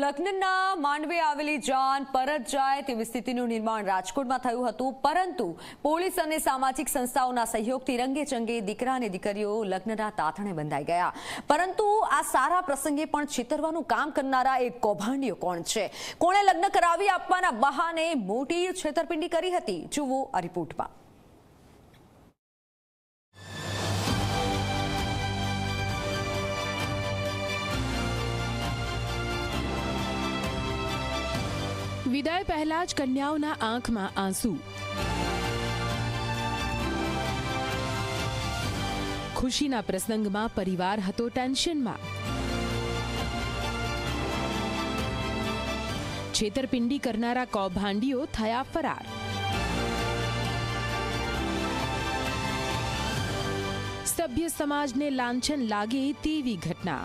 લગ્નના માંડવે આવેલી જાન પરત જાય તેવી સ્થિતિનું નિર્માણ રાજકોટમાં થયું હતું. પરંતુ પોલીસ અને સામાજિક સંસ્થાઓના સહયોગથી રંગે ચંગે દીકરા અને દીકરીઓ લગ્નના તાથણે બંધાઈ ગયા. પરંતુ આ સારા પ્રસંગે પણ છેતરવાનું કામ કરનારા એક કૌભાંડીઓ કોણ છે? કોણે લગ્ન કરાવી આપવાના બહાને મોટી છેતરપિંડી કરી હતી? જુઓ આ રિપોર્ટમાં. વિદાય પહેલા જ કન્યાઓના આંખમાં આંસુ. ખુશીના પ્રસંગમાં પરિવાર હતો ટેન્શનમાં. છેતરપિંડી કરનારા કૌભાંડીઓ થયા ફરાર. સભ્ય સમાજને લાંછન લાગે તેવી ઘટના.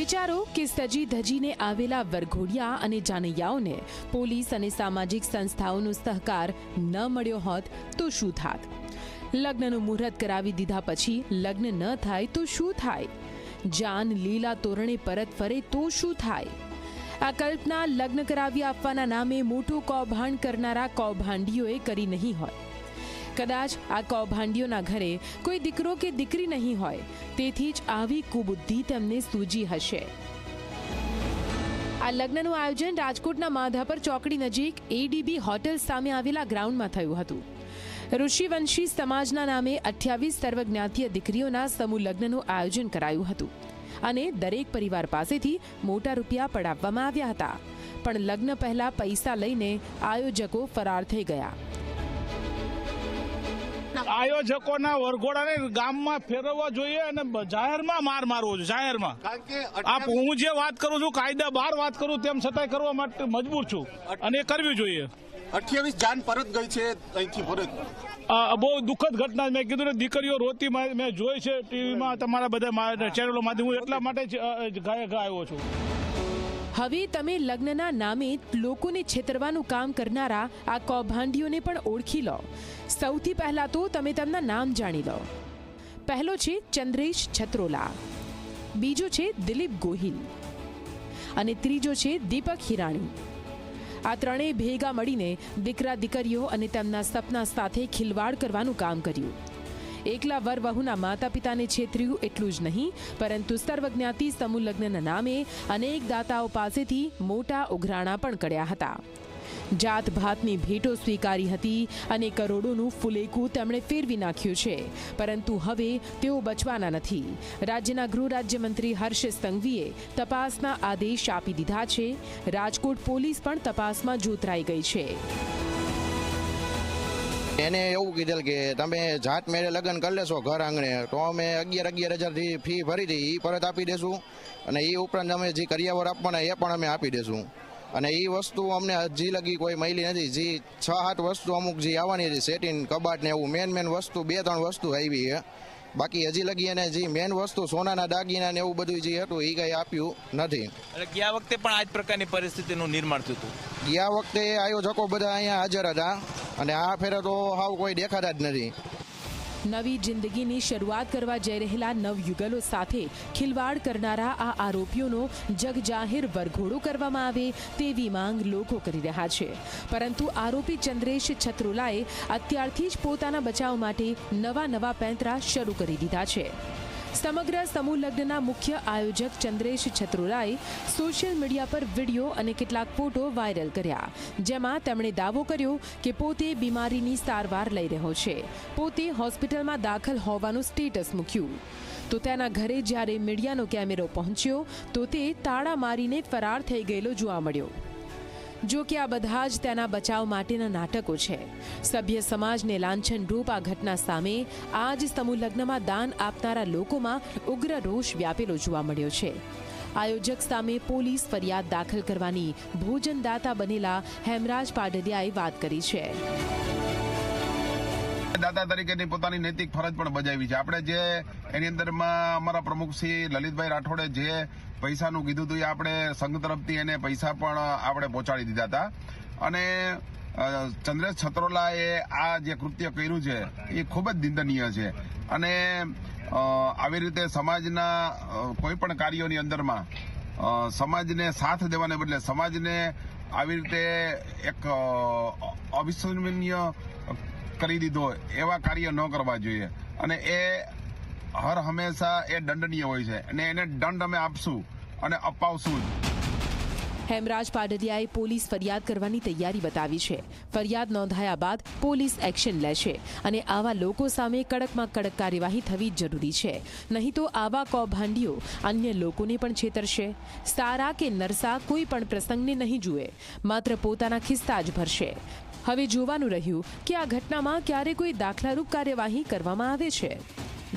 વિચારો કે સજી ધજીને આવેલા વરઘોડિયા અને જાનૈયાઓને પોલીસ અને સામાજિક સંસ્થાઓનો સહકાર ન મળ્યો હોત તો શું થાત? લગ્નનું મુહૂર્ત કરાવી દીધા પછી લગ્ન ન થાય તો શું થાય? જાન લીલા તોરણે પરત ફરે તો શું થાય? આ કલ્પના લગ્ન કરાવી આપવાના નામે મોટું કૌભાંડ કરનારા કૌભાંડીઓએ કરી નહીં હોય કદાચ આ કૌભાંડીઓના ઘરે કોઈ દીકરો કે દીકરી નહીં હોય. તેથી જ આવી કુબુદ્ધિ તેમને સૂજી હશે. આ લગ્નનું આયોજન રાજકોટના માધાપર ચોકડી નજીક એડીબી હોટેલ સામે આવેલા ગ્રાઉન્ડમાં થયું હતું. ઋષિવંશી સમાજના નામે અઠ્યાવીસ સર્વજ્ઞાતીય દીકરીઓના સમૂહ લગ્નનું આયોજન કરાયું હતું અને દરેક પરિવાર પાસેથી મોટા રૂપિયા પડાવવામાં આવ્યા હતા. પણ લગ્ન પહેલા પૈસા લઈને આયોજકો ફરાર થઈ ગયા. આયોજકોના વરઘોડાને ગામમાં ફેરવવા જોઈએ અને જાહેરમાં માર મારવો જોઈએ જાહેરમાં. કારણ કે આપ હું જે વાત કરું છું કાયદા બહાર વાત કરું તેમ છતાંય કરવા માટે મજબૂર છું. અને એ કરવી જોઈએ. અઠ્યાવીસ જાન પરત ગઈ છે અહીંથી પરત બહુ દુઃખદ ઘટના મેં કીધું ને દીકરીઓ રોતી મા- જોઈ છે ટીવીમાં તમારા બધા ચેનલો માંથી હું એટલા માટે ગાયે છું. હવે તમે લગ્નના નામે લોકોને છેતરવાનું કામ કરનારા આ કૌભાંડીઓને પણ ઓળખી લો. સૌથી પહેલા તો તમે તેમના નામ જાણી લો. પહેલો છે ચંદ્રેશ છત્રોલા. બીજો છે દિલીપ ગોહિલ. અને ત્રીજો છે દીપક હિરાણી. આ ત્રણેય ભેગા મળીને દીકરા દીકરીઓ અને તેમના સપના સાથે ખિલવાડ કરવાનું કામ કર્યું. એકલા વર વહુના માતા પિતાને છેતર્યું એટલું જ નહીં, પરંતુ સર્વજ્ઞાતિ સમૂહ લગ્નના નામે અનેક દાતાઓ પાસેથી મોટા ઉઘરાણા પણ કર્યા હતા. જાત ભાતની ભેટો સ્વીકારી હતી અને કરોડોનું ફુલેકું તેમણે ફેરવી નાખ્યું છે, પરંતુ હવે તેઓ બચવાના નથી. રાજ્યના ગૃહ રાજ્યમંત્રી હર્ષ સંઘવીએ તપાસના આદેશ આપી દીધા છે. રાજકોટ પોલીસ પણ તપાસમાં જોતરાઈ ગઈ છે. એને એવું કીધેલ કે તમે જાત મેળે લગ્ન કરી લેશો ઘર આંગણે. તો અમે અગિયાર અગિયાર હજારથી ફી ભરી હતી એ પરત આપી દેશું. અને એ ઉપરાંત અમે જે કરિયાવર આપવાના એ પણ અમે આપી દેશું. અને એ વસ્તુ અમને હજી લગી કોઈ મળી નથી. જે છ સાત વસ્તુ અમુક જે આવવાની હતી સેટિન કબાટ ને એવું મેન મેન વસ્તુ બે ત્રણ વસ્તુ આવી છે. બાકી હજી લગી અને જે મેન વસ્તુ સોનાના દાગીના ને એવું બધું જે હતું એ કઈ આપ્યું નથી. એટલે ગયા વખતે પણ આ જ પ્રકારની પરિસ્થિતિનું નિર્માણ થયું હતું? ગયા વખતે આયોજકો બધા અહીંયા હાજર હતા. અને આ ફેરે તો હાવ કોઈ દેખાતા જ નથી. નવી જિંદગીની શરૂઆત કરવા જઈ રહેલા નવયુગલો સાથે ખિલવાડ કરનારા આ આરોપીઓનો જગજાહેર વરઘોડો કરવામાં આવે તેવી માંગ લોકો કરી રહ્યા છે. પરંતુ આરોપી ચંદ્રેશ છત્રોલાએ અત્યારથી જ પોતાના બચાવ માટે નવા નવા પેંતરા શરૂ કરી દીધા છે. સમગ્ર સમૂહ લગ્નના મુખ્ય આયોજક ચંદ્રેશ છત્રોલાએ સોશિયલ મીડિયા પર વીડિયો અને કેટલાક ફોટો વાયરલ કર્યા, જેમાં તેમણે દાવો કર્યો કે પોતે બીમારીની સારવાર લઈ રહ્યો છે. પોતે હોસ્પિટલમાં દાખલ હોવાનું સ્ટેટસ મૂક્યું. તો તેના ઘરે જ્યારે મીડિયાનો કેમેરો પહોંચ્યો, તો તે તાળા મારીને ફરાર થઈ ગયેલો જોવા મળ્યો. જો કે આ બધા જ તેના બચાવ માટેના નાટકો છે. સભ્ય સમાજને લાંછન રૂપ આ ઘટના સામે આજ સમૂહ લગ્નમાં દાન આપનારા લોકોમાં ઉગ્ર રોષ વ્યાપેલો જોવા મળ્યો છે. આયોજક સામે પોલીસ ફરિયાદ દાખલ કરવાની ભોજનદાતા બનેલા હેમરાજ પાડલિયાએ વાત કરી છે. દાતા તરીકેની પોતાની નૈતિક ફરજ પણ બજાવી છે. આપણે જે એની અંદરમાં અમારા પ્રમુખ શ્રી લલિતભાઈ રાઠોડે જે પૈસાનું કીધું હતું એ આપણે સંઘ તરફથી એને પૈસા પણ આપણે પહોંચાડી દીધા હતા. અને ચંદ્રેશ છત્રોલાએ આ જે કૃત્ય કર્યું છે, એ ખૂબ જ નિંદનીય છે. અને આવી રીતે સમાજના કોઈપણ કોઈ પણ કાર્યોની અંદરમાં સમાજને સાથ દેવાને બદલે સમાજને આવી રીતે એક અવિસ્મરણીય કરી દીધો એવા કાર્ય ન કરવા જોઈએ. અને એ હર હંમેશા એ દંડનીય હોય છે. અને એને દંડ અમે આપશું અને અપાવશું જ. હેમરાજ પાડલિયાએ પોલીસ ફરિયાદ કરવાની તૈયારી બતાવી છે. ફરિયાદ નોંધાયા બાદ પોલીસ એક્શન લેશે અને આવા લોકો સામે કડકમાં કડક કાર્યવાહી થવી જરૂરી છે. નહીં તો આવા કૌભાંડીઓ અન્ય લોકોને પણ છેતરશે. સારા કે નરસા કોઈ પણ પ્રસંગને નહીં જુએ. માત્ર પોતાના ખિસ્સા જ ભરશે. હવે જોવાનું રહ્યું કે આ ઘટનામાં ક્યારે કોઈ દાખલારૂપ કાર્યવાહી કરવામાં આવે છે.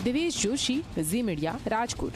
Divesh Joshi, Zee media, Rajkot.